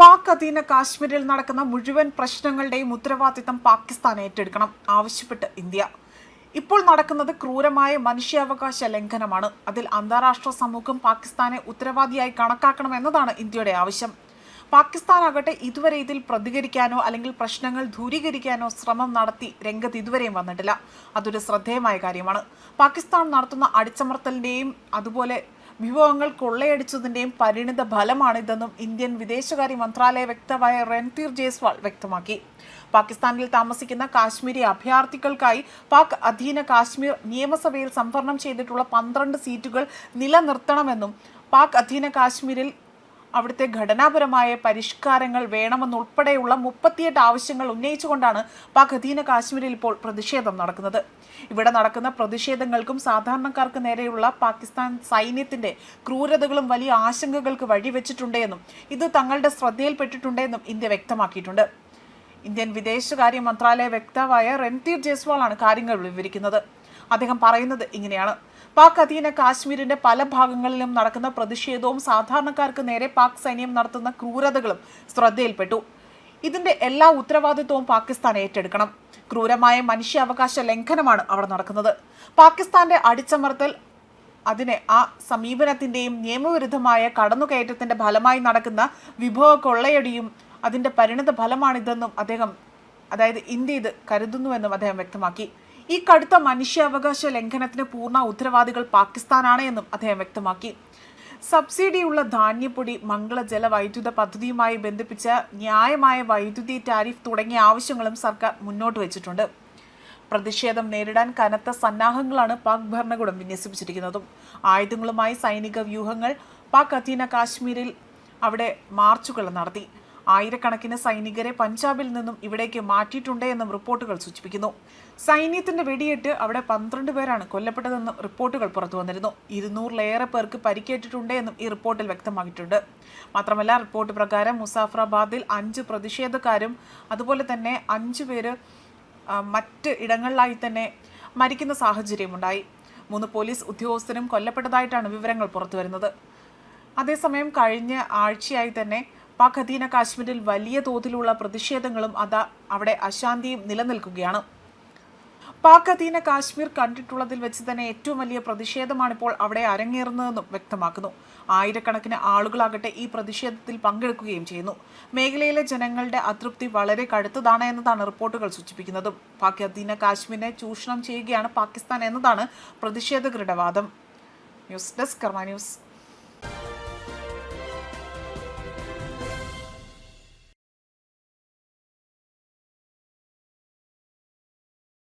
പാക് അധീന കാശ്മീരിൽ നടക്കുന്ന മുഴുവൻ പ്രശ്നങ്ങളുടെയും ഉത്തരവാദിത്തം പാകിസ്ഥാൻ ഏറ്റെടുക്കണം. ആവശ്യപ്പെട്ട് ഇന്ത്യ. ഇപ്പോൾ നടക്കുന്നത് ക്രൂരമായ മനുഷ്യാവകാശ ലംഘനമാണ്. അതിൽ അന്താരാഷ്ട്ര സമൂഹം പാകിസ്ഥാനെ ഉത്തരവാദിയായി കണക്കാക്കണം എന്നതാണ് ഇന്ത്യയുടെ ആവശ്യം. പാകിസ്ഥാൻ ആകട്ടെ ഇതുവരെ ഇതിൽ പ്രതികരിക്കാനോ അല്ലെങ്കിൽ പ്രശ്നങ്ങൾ ദൂരീകരിക്കാനോ ശ്രമം നടത്തി രംഗത്ത് ഇതുവരെയും വന്നിട്ടില്ല. അതൊരു ശ്രദ്ധേയമായ കാര്യമാണ്. പാകിസ്ഥാൻ നടത്തുന്ന അടിച്ചമർത്തലിന്റെയും അതുപോലെ വിഭവങ്ങൾ കൊള്ളയടിച്ചതിന്റെയും പരിണിത ഫലമാണിതെന്നും ഇന്ത്യൻ വിദേശകാര്യ മന്ത്രാലയ വ്യക്തമായ രൺധീർ ജയ്സ്വാൾ വ്യക്തമാക്കി. പാകിസ്ഥാനിൽ താമസിക്കുന്ന കാശ്മീരി അഭയാർത്ഥികൾക്കായി പാക് അധീന കാശ്മീർ നിയമസഭയിൽ സംവരണം ചെയ്തിട്ടുള്ള പന്ത്രണ്ട് സീറ്റുകൾ നിലനിർത്തണമെന്നും പാക് അധീന കാശ്മീരിൽ അവിടുത്തെ ഘടനാപരമായ പരിഷ്കാരങ്ങൾ വേണമെന്നുൾപ്പെടെയുള്ള മുപ്പത്തിയെട്ട് ആവശ്യങ്ങൾ ഉന്നയിച്ചുകൊണ്ടാണ് പാക് അധീന കാശ്മീരിൽ ഇപ്പോൾ പ്രതിഷേധം നടക്കുന്നത്. ഇവിടെ നടക്കുന്ന പ്രതിഷേധങ്ങൾക്കും സാധാരണക്കാർക്ക് നേരെയുള്ള പാകിസ്ഥാൻ സൈന്യത്തിന്റെ ക്രൂരതകളും വലിയ ആശങ്കകൾക്ക് വഴിവെച്ചിട്ടുണ്ടെന്നും ഇത് തങ്ങളുടെ ശ്രദ്ധയിൽപ്പെട്ടിട്ടുണ്ടെന്നും ഇന്ത്യ വ്യക്തമാക്കിയിട്ടുണ്ട്. ഇന്ത്യൻ വിദേശകാര്യ മന്ത്രാലയ വക്താവായ രൺധീർ ജയ്സ്വാളാണ് കാര്യങ്ങൾ വിവരിക്കുന്നത്. അദ്ദേഹം പറയുന്നത് ഇങ്ങനെയാണ്. പാക് അധീന കാശ്മീരിന്റെ പല ഭാഗങ്ങളിലും നടക്കുന്ന പ്രതിഷേധവും സാധാരണക്കാർക്ക് നേരെ പാക് സൈന്യം നടത്തുന്ന ക്രൂരതകളും ശ്രദ്ധയിൽപ്പെട്ടു. ഇതിന്റെ എല്ലാ ഉത്തരവാദിത്വവും പാകിസ്ഥാൻ ഏറ്റെടുക്കണം. ക്രൂരമായ മനുഷ്യാവകാശ ലംഘനമാണ് അവിടെ നടക്കുന്നത്. പാകിസ്ഥാന്റെ അടിച്ചമർത്തൽ അതിനെ ആ സമീപനത്തിന്റെയും നിയമവിരുദ്ധമായ കടന്നുകയറ്റത്തിന്റെ ഫലമായി നടക്കുന്ന വിഭവ കൊള്ളയടിയും അതിന്റെ പരിണിത ഫലമാണിതെന്നും അദ്ദേഹം അതായത് ഇന്ത്യ ഇത് കരുതുന്നുവെന്നും അദ്ദേഹം വ്യക്തമാക്കി. ഈ കടുത്ത മനുഷ്യാവകാശ ലംഘനത്തിന് പൂർണ ഉത്തരവാദികൾ പാകിസ്ഥാനാണ് എന്നും അദ്ദേഹം വ്യക്തമാക്കി. സബ്സിഡിയുള്ള ധാന്യപ്പൊടി മംഗള ജല വൈദ്യുത പദ്ധതിയുമായി ബന്ധിപ്പിച്ച ന്യായമായ വൈദ്യുതി ടാരിഫ് തുടങ്ങിയ ആവശ്യങ്ങളും സർക്കാർ മുന്നോട്ട് വെച്ചിട്ടുണ്ട്. പ്രതിഷേധം നേരിടാൻ കനത്ത സന്നാഹങ്ങളാണ് പാക് ഭരണകൂടം വിന്യസിപ്പിച്ചിരിക്കുന്നതും. ആയുധങ്ങളുമായി സൈനിക വ്യൂഹങ്ങൾ പാക് അധീന കാശ്മീരിൽ അവിടെ മാർച്ചുകൾ നടത്തി. ആയിരക്കണക്കിന് സൈനികരെ പഞ്ചാബിൽ നിന്നും ഇവിടേക്ക് മാറ്റിയിട്ടുണ്ട് എന്നും റിപ്പോർട്ടുകൾ സൂചിപ്പിക്കുന്നു. സൈന്യത്തിന്റെ വെടിയേറ്റ് അവിടെ പന്ത്രണ്ട് പേരാണ് കൊല്ലപ്പെട്ടതെന്നും റിപ്പോർട്ടുകൾ പുറത്തു വന്നിരുന്നു. ഇരുന്നൂറിലേറെ പേർക്ക് പരിക്കേറ്റിട്ടുണ്ട് എന്നും ഈ റിപ്പോർട്ടിൽ വ്യക്തമാക്കിയിട്ടുണ്ട് മാത്രമല്ല റിപ്പോർട്ട് പ്രകാരം മുസാഫറാബാദിൽ അഞ്ച് പ്രതിഷേധക്കാരും അതുപോലെ തന്നെ അഞ്ച് പേര് മറ്റ് ഇടങ്ങളിലായി തന്നെ മരിക്കുന്ന സാഹചര്യമുണ്ടായി. മൂന്ന് പോലീസ് ഉദ്യോഗസ്ഥരും കൊല്ലപ്പെട്ടതായിട്ടാണ് വിവരങ്ങൾ പുറത്തുവരുന്നത്. അതേസമയം കഴിഞ്ഞ ആഴ്ചയായി തന്നെ പാക് അധീന കാശ്മീരിൽ വലിയ തോതിലുള്ള പ്രതിഷേധങ്ങളും അതാ അവിടെ അശാന്തിയും നിലനിൽക്കുകയാണ്. പാക് അധീന കാശ്മീർ കണ്ടിട്ടുള്ളതിൽ വെച്ച് തന്നെ ഏറ്റവും വലിയ പ്രതിഷേധമാണിപ്പോൾ അവിടെ അരങ്ങേറുന്നതെന്നും വ്യക്തമാക്കുന്നു. ആയിരക്കണക്കിന് ആളുകളാകട്ടെ ഈ പ്രതിഷേധത്തിൽ പങ്കെടുക്കുകയും ചെയ്യുന്നു. മേഖലയിലെ ജനങ്ങളുടെ അതൃപ്തി വളരെ കടുത്തതാണ് എന്നതാണ് റിപ്പോർട്ടുകൾ സൂചിപ്പിക്കുന്നതും. പാക് അധീന കാശ്മീരിനെ ചൂഷണം ചെയ്യുകയാണ് പാകിസ്ഥാൻ എന്നതാണ് പ്രതിഷേധകരുടെ വാദം. News desk Karma news.